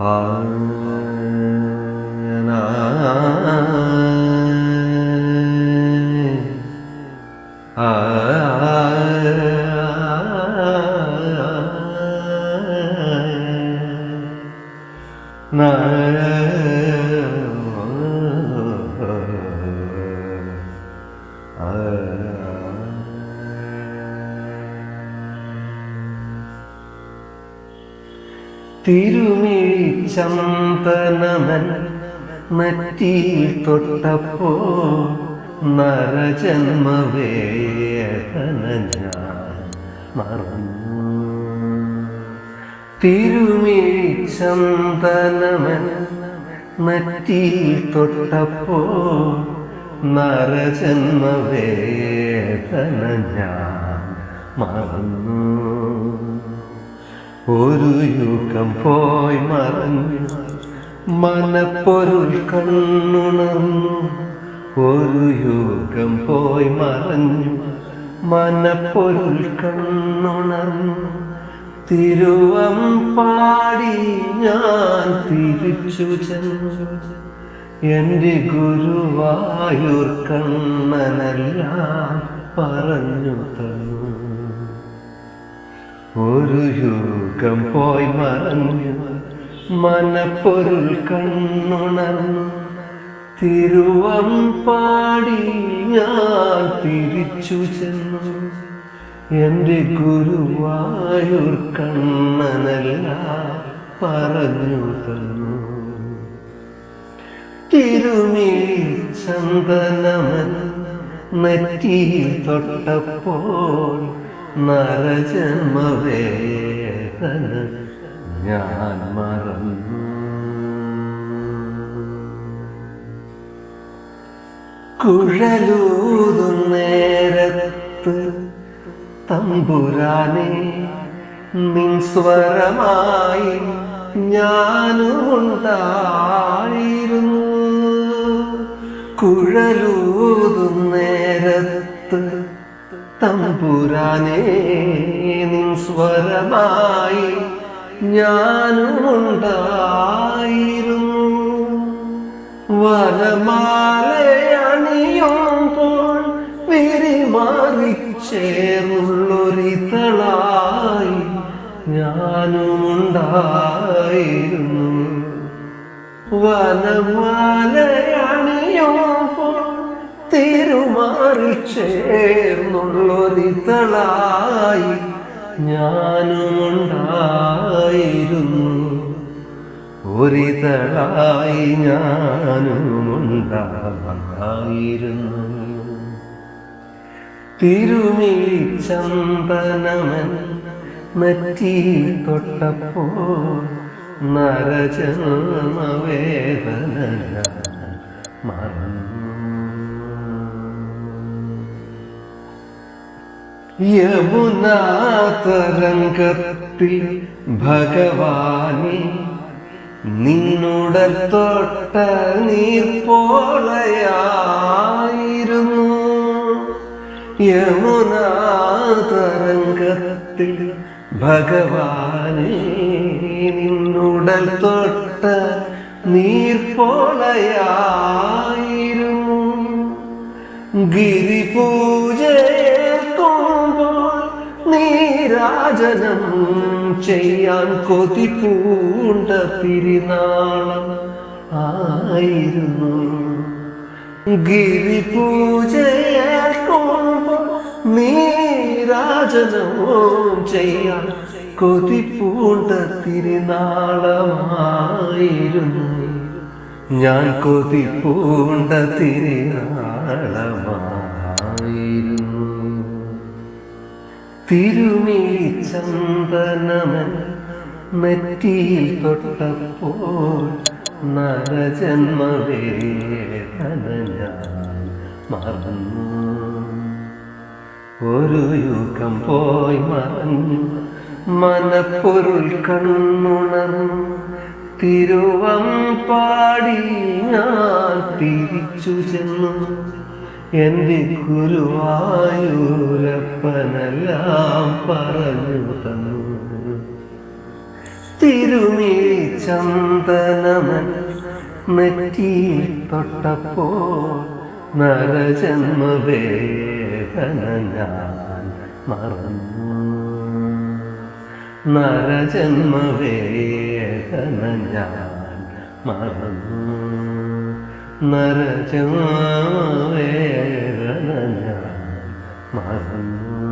ஆ തിരുമിഴിച്ചമ്പനമൻ നെറ്റിയിൽ തൊട്ടപ്പോ നരജന്മവേദന ഞാൻ തൊട്ടപ്പോ നരജന്മവേദന ഞാൻ മറന്നു. ഒരു യുഗം പോയി മറഞ്ഞു. മനപ്പൊരുൾ കണ്ണുണർന്നു. ഒരു യുഗം പോയി മറഞ്ഞു. മനപ്പൊരുൾ കണ്ണുണർന്നു. തിരുവം പാടി ഞാൻ തിരിച്ചു ചെന്നു. എന്റെ ഗുരുവായൂർ കണ്ണനെല്ലാം പറഞ്ഞു തന്നു. ഒരു യുഗം പോയി മറഞ്ഞു മനപ്പൊരുൾ കണ്ണുണർന്നു തിരുവം പാടി ഞാൻ തിരിച്ചു ചെന്നു. എന്റെ ഗുരുവായൂർ കണ്ണനല്ല പറഞ്ഞു തന്നു. തിരുമിഴി ചന്ദനമൻ നെറ്റിയിൽ തൊട്ടപ്പോൾ നരജന്മവേദന ഞാൻ മറന്നു. കുഴലൂതും നേരത്ത് തമ്പുരാനെ നിൻ സ്വരമായി ഞാനുമുണ്ടായിരുന്നു. കുഴലൂതും തമ്പുരാനെ നിൻ സ്വരമായി ഞാനുമുണ്ടായിരുന്നു. വനമാലയണിയുമ്പോൾ വിരിമാറി ചേർന്നുള്ളൊരിതളായി ഞാനുമുണ്ടായിരുന്നു. വനമാലയണിയുമ്പോൾ തിരുമാറി ചേർന്നുള്ളൊരിതളായി ഞാനുമുണ്ടായിരുന്നു. ഒരിതളായി ഞാനുമുണ്ടായിരുന്നു. തിരുമിഴി ചന്ദനമൻ നെറ്റി തൊട്ടപ്പോൾ നരജന്മവേദന മറന്നു യമുനാതരംഗത്തിൽ ഭഗവാനി നിന്നുടൽ തൊട്ട നീർപ്പോളയായിരുന്നു യമുനാതരംഗത്തിൽ ഭഗവാനെ നിന്നുടൽ തൊട്ട നീർപ്പോളയായിരുന്നു ഗിരിപൂജയേൽക്കുമ്പോൾ നീരാജനം ചെയ്യാൻ കൊതി പൂണ്ട തിരുനാളം ആയിരുന്നു. ഗിരി നീരാജനവും ചെയ്യാൻ കൊതി പൂണ്ട തിരുനാളമായിരുന്നു. ഞാൻ കൊതി പൂണ്ട തിരുനാളമായിരുന്നു. തിരുമിഴി ചന്ദനമൻ നെറ്റിയിൽ തൊട്ടപ്പോൾ നരജന്മവേദന മറന്നു. ഒരു യുഗം പോയി മറഞ്ഞു. മനപ്പൊരുൾ കണ്ണുണർന്നു. തിരുവം പാടി ഞാൻ തിരിച്ചു ചെന്നു. എന്റെ ഗുരുവായൂരപ്പനെല്ലാം പറഞ്ഞു തന്നു. തിരുമിഴി ചന്ദനമൻ നെറ്റി തൊട്ടപ്പോൾ നരജന്മവേദന ഞാൻ മറന്നു. നരജന്മവേദന ഞാൻ മറന്നു. നരജന്മവേദന ഞാൻ മറന്നു.